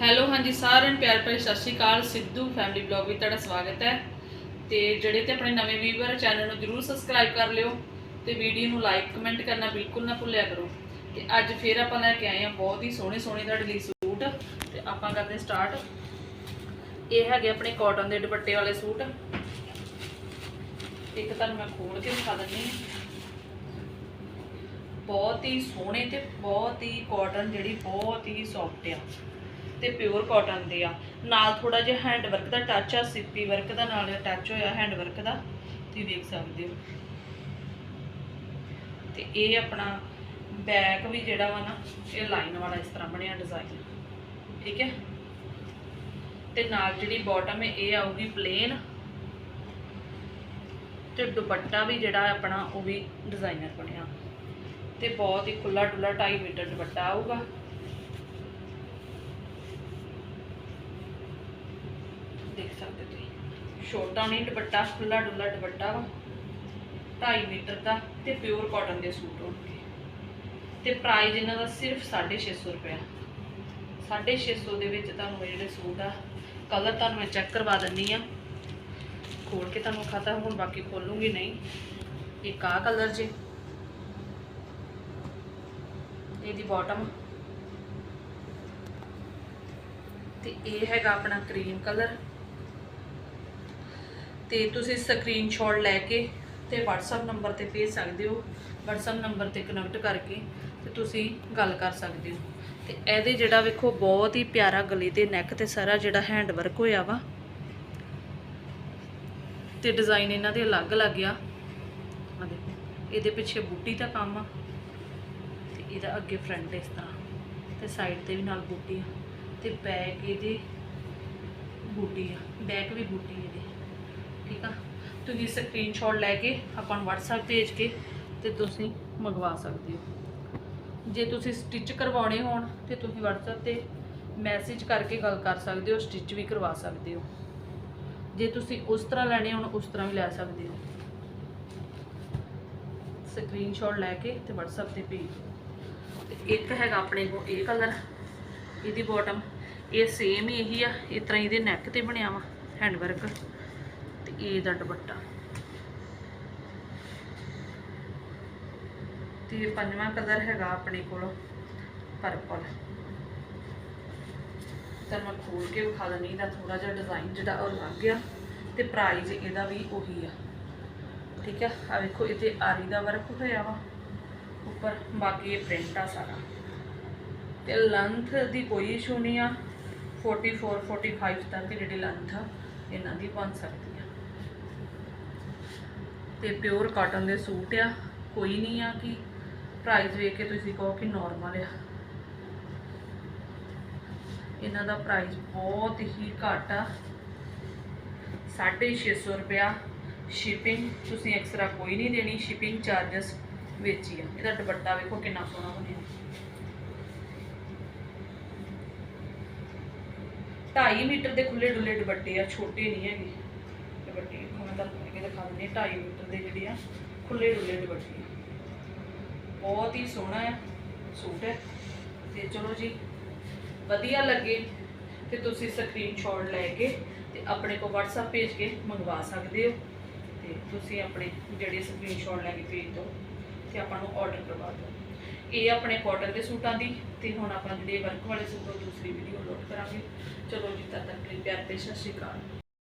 Hello, ਹਾਂਜੀ, ਸਾਰਿਆਂ ਨੂੰ ਪਿਆਰ ਭਰੀ ਸਤਿ ਸ਼੍ਰੀ ਅਕਾਲ। ਸਿੱਧੂ ਫੈਮਿਲੀ ਬਲੌਗ ਵਿੱਚ ਤੁਹਾਡਾ ਸਵਾਗਤ ਹੈ। ਤੇ ਜਿਹੜੇ ਤੇ ਆਪਣੇ ਨਵੇਂ ਵੀਵਰ ਚੈਨਲ ਨੂੰ ਜਰੂਰ ਸਬਸਕ੍ਰਾਈਬ ਕਰ ਲਿਓ ਤੇ ਵੀਡੀਓ ਨੂੰ ਲਾਈਕ ਕਮੈਂਟ ਕਰਨਾ ਬਿਲਕੁਲ ਨਾ ਭੁੱਲਿਆ ਕਰੋ। ਤੇ ਅੱਜ ਫੇਰ ਆਪਾਂ ਲੈ ਕੇ ਆਏ ਹਾਂ ਬਹੁਤ ਹੀ ਸੋਹਣੇ ਸੋਹਣੇ ਤੁਹਾਡੇ ਲਈ ਸੂਟ। ਤੇ ਆਪਾਂ ਕਰਦੇ ਸਟਾਰਟ ਇਹ ਹੈਗੇ ਆਪਣੇ ਕਾਟਨ ਦੇ ਦੁਪੱਟੇ ਵਾਲੇ ਸੂਟ। ਇੱਕ ਤੁਹਾਨੂੰ ਮੈਂ ਖੋਲ ਕੇ ਦਿਖਾ ਦਿੰਦੀ ਹਾਂ। ਬਹੁਤ ਹੀ ਸੋਹਣੇ ਤੇ ਬਹੁਤ ਹੀ ਕਾਟਨ ਜਿਹੜੀ ਬਹੁਤ ਹੀ ਸੌਫਟ ਆ। ਤੇ ਪਿਓਰ ਕਾਟਨ ਦੇ ਆ। ਨਾਲ ਥੋੜਾ ਜਿਹਾ ਹੈਂਡ ਵਰਕ ਦਾ ਟੱਚ ਆ, ਸਿੱਪੀ ਵਰਕ ਦਾ ਨਾਲ ਟੱਚ ਹੋਇਆ ਹੈਂਡ ਵਰਕ ਦਾ, ਤੁਸੀਂ ਦੇਖ ਸਕਦੇ ਹੋ। ਤੇ ਇਹ ਆਪਣਾ ਬੈਕ ਵੀ ਜਿਹੜਾ ਵਾ ਨਾ, ਇਹ ਲਾਈਨ ਵਾਲਾ ਇਸ ਤਰ੍ਹਾਂ ਬਣਿਆ ਡਿਜ਼ਾਈਨ ਠੀਕ ਹੈ? ਤੇ ਨਾਲ ਜਿਹੜੀ ਬਾਟਮ ਹੈ, ਇਹ ਆਊਗੀ ਪਲੇਨ ਤੇ ਦੁਪੱਟਾ ਵੀ ਜਿਹੜਾ ਆਪਣਾ ਉਹ ਵੀ ਡਿਜ਼ਾਈਨਰ ਬਣਿਆ। ਤੇ ਬਹੁਤ ਹੀ ਖੁੱਲਾ ਡੁੱਲਾ 2.5 ਮੀਟਰ ਦੁਪੱਟਾ ਆਊਗਾ। ਦੇਖ ਸਕਦੇ ਤੁਸੀਂ। ਛੋਟਾ ਨਹੀਂ, ਦੁਪੱਟਾ ਖੁੱਲਾ ਡੁੱਲਾ ਦੁਪੱਟਾ ਵਾ। 2.5 ਮੀਟਰ ਦਾ ਤੇ ਪਿਓਰ ਕਾਟਨ ਦੇ ਸੂਟ ਹੋਣਗੇ। ਤੇ ਪ੍ਰਾਈਸ ਇਹਨਾਂ ਦਾ ਸਿਰਫ 650 ਰੁਪਏ 650 ਦੇ ਵਿੱਚ ਤੁਹਾਨੂੰ ਜਿਹੜੇ ਸੂਟ ਆ ਕਲਰ ਤੁਹਾਨੂੰ ਮੈਂ ਚੈੱਕ ਕਰਵਾ ਦਿੰਨੀ ਆ। ਖੋਲ ਕੇ ਤੁਹਾਨੂੰ ਖਾਤਾ ਹੁਣ ਬਾਕੀ ਖੋਲੂੰਗੀ ਨਹੀਂ। ਇਹ ਆ ਕਲਰ ਜੇ। ਇਹਦੀ ਬਾਟਮ ਤੇ ਇਹ ਹੈਗਾ ਆਪਣਾ ਕਰੀਮ ਕਲਰ ਤੇ ਤੁਸੀਂ ਸਕਰੀਨਸ਼ਾਟ ਲੈ ਕੇ ਤੇ WhatsApp ਨੰਬਰ ਤੇ ਭੇਜ ਸਕਦੇ ਹੋ। WhatsApp ਨੰਬਰ ਤੇ ਕਨੈਕਟ ਕਰਕੇ ਤੇ ਤੁਸੀਂ ਗੱਲ ਕਰ ਸਕਦੇ ਹੋ। ਤੇ ਇਹਦੇ ਜਿਹੜਾ ਵੇਖੋ, ਬਹੁਤ ਹੀ ਪਿਆਰਾ ਗਲੇ ਤੇ ਨੈਕ ਤੇ ਸਾਰਾ ਜਿਹੜਾ ਹੈਂਡ ਵਰਕ ਹੋਇਆ ਵਾ। ਤੇ ਡਿਜ਼ਾਈਨ ਇਹਨਾਂ ਦੇ ਅਲੱਗ-ਅਲੱਗ ਆ ਆ ਦੇਖੋ, ਇਹਦੇ ਪਿੱਛੇ ਬੂਟੀ ਦਾ ਕੰਮ ਆ। ਤੇ ਇਹਦਾ ਅੱਗੇ ਫਰੰਟ ਇਸ ਤਰ੍ਹਾਂ। ਤੇ ਸਾਈਡ ਤੇ ਵੀ ਨਾਲ ਬੂਟੀ ਆ। ਤੇ ਬੈਕ ਇਹਦੇ ਬੂਟੀ ਆ। ਬੈਕ ਵੀ ਬੂਟੀ ਇਹਦੇ। ਠੀਕ ਆ? ਤੁਸੀਂ ਸਕਰੀਨਸ਼ਾਟ ਲੈ ਕੇ ਆਪਾਂ ਨੂੰ WhatsApp ਭੇਜ ਕੇ ਤੇ ਤੁਸੀਂ ਮੰਗਵਾ ਸਕਦੇ ਹੋ। ਜੇ ਤੁਸੀਂ ਸਟਿਚ ਕਰਵਾਉਣੇ ਹੋਣ ਤੇ ਤੁਸੀਂ WhatsApp ਤੇ ਮੈਸੇਜ ਕਰਕੇ ਗੱਲ ਕਰ ਸਕਦੇ ਹੋ ਸਟਿਚ ਵੀ ਕਰਵਾ ਸਕਦੇ ਹੋ। ਜੇ ਤੁਸੀਂ ਉਸ ਤਰ੍ਹਾਂ ਲੈਣੇ ਹੋਣ, ਉਸ ਤਰ੍ਹਾਂ ਵੀ ਲੈ ਸਕਦੇ ਹੋ। ਸਕਰੀਨਸ਼ਾਟ ਲੈ ਕੇ ਤੇ WhatsApp ਤੇ ਭੇਜ ਤੇ ਇੱਕ ਹੈਗਾ ਆਪਣੇ ਕੋਲ, ਇਹ ਕਲਰ ਇਹਦੀ ਬਾਟਮ ਇਹ ਸੇਮ ਹੀ ਇਹੀ ਆ, ਇਸ ਤਰ੍ਹਾਂ ਇਹਦੇ ਨੈਕ ਤੇ ਬਣਿਆ ਵਾ ਹੈਂਡ ਵਰਕ ਤੇ ਇਹ ਦਾ ਦੁਪੱਟਾ। ਤੇ ਪੰਜਵਾਂ ਕਲਰ ਹੈਗਾ ਆਪਣੇ ਕੋਲ ਪਰਪਲ ਤਾਂ ਮੈਂ ਖੋਲ ਕੇ ਵਿਖਾ ਦਿੰਦੀ ਦਾ ਥੋੜਾ ਜਿਹਾ ਡਿਜ਼ਾਈਨ ਜਿਹੜਾ ਉਹ ਲੱਗ ਗਿਆ ਤੇ ਪ੍ਰਾਈਜ਼ ਇਹਦਾ ਵੀ ਉਹੀ ਆ। ਠੀਕ ਆ? ਆ ਵੇਖੋ ਇਹਤੇ ਆਰੀ ਦਾ ਵਰਕ ਹੋਇਆ ਵਾ। ਉੱਪਰ ਬਾਕੀ ਇਹ ਪ੍ਰਿੰਟ ਆ ਸਾਰਾ। ਤੇ ਲੈਂਥ ਦੀ ਕੋਈ ਇਸ਼ੂ ਨਹੀਂ ਆ। 44 45 ਤੱਕ ਜਿਹੜੀ ਲੈਂਥ ਆ, ਇਹਨਾਂ ਦੀ ਬਣ ਸਕਦੀ ਆ। ਤੇ ਪਿਓਰ ਕਾਟਨ ਦੇ ਸੂਟ ਆ, ਕੋਈ ਨਹੀਂ ਆ ਕਿ ਪ੍ਰਾਈਸ ਵੇਖ ਕੇ ਤੁਸੀਂ ਕਹੋ ਕਿ ਨਾਰਮਲ ਆ। ਇਹਨਾਂ ਦਾ ਪ੍ਰਾਈਸ ਬਹੁਤ ਹੀ ਘੱਟ ਆ। 650 ਰੁਪਿਆ ਸ਼ਿਪਿੰਗ ਤੁਸੀਂ ਐਕਸਟਰਾ ਕੋਈ ਨਹੀਂ ਦੇਣੀ ਸ਼ਿਪਿੰਗ ਚਾਰजेस ਵਿੱਚ ਹੀ ਆ। ਇਹਦਾ ਦੁਪੱਟਾ ਵੇਖੋ ਕਿੰਨਾ ਸੋਹਣਾ ਬਣਿਆ। 2.5 ਮੀਟਰ ਦੇ ਖੁੱਲੇ ਡੁੱਲੇ ਦੁਪੱਟੇ ਆ, ਛੋਟੇ ਨਹੀਂ ਹੈਗੇ। ਦੁਪੱਟੇ ਹੁਣ ਮੈਂ ਤੁਹਾਨੂੰ ਕਰਕੇ ਦਿਖਾ ਦਿੰਦੀ ਹਾਂ 2.5 ਮੀਟਰ ਦੇ ਜਿਹੜੇ ਆ ਖੁੱਲੇ ਡੁੱਲੇ ਦੁਪੱਟੇ ਬਹੁਤ ਹੀ ਸੋਹਣਾ ਆ ਸੂਟ ਹੈ। ਤੇ ਚਲੋ ਜੀ, ਵਧੀਆ ਲੱਗੇ ਤੇ ਤੁਸੀਂ ਸਕਰੀਨਸ਼ਾਟ ਲੈ ਕੇ ਤੇ ਆਪਣੇ ਕੋ WhatsApp ਭੇਜ ਕੇ ਮੰਗਵਾ ਸਕਦੇ ਹੋ। ਤੇ ਤੁਸੀਂ ਆਪਣੇ ਜਿਹੜੇ ਸਕਰੀਨਸ਼ਾਟ ਲੈ ਕੇ ਭੇਜ ਦਿਓ ਤੇ ਆਪਾਂ ਨੂੰ ਆਰਡਰ ਕਰਵਾ ਦਿਓ। ਇਹ ਆਪਣੇ ਕਾਟਨ ਦੇ ਸੂਟਾਂ ਦੀ ਤੇ ਹੁਣ ਆਪਾਂ ਜਿਹੜੇ ਵਰਕ ਵਾਲੇ ਸੂਟ ਉਹ ਦੂਸਰੀ ਵੀਡੀਓ ਲੋਡ ਕਰਾਂਗੇ। ਚਲੋ ਜੀ, ਤਦ ਤੱਕ ਲਈ ਪਿਆਰ ਤੇ ਸਤਿ ਸ਼੍ਰੀ ਅਕਾਲ।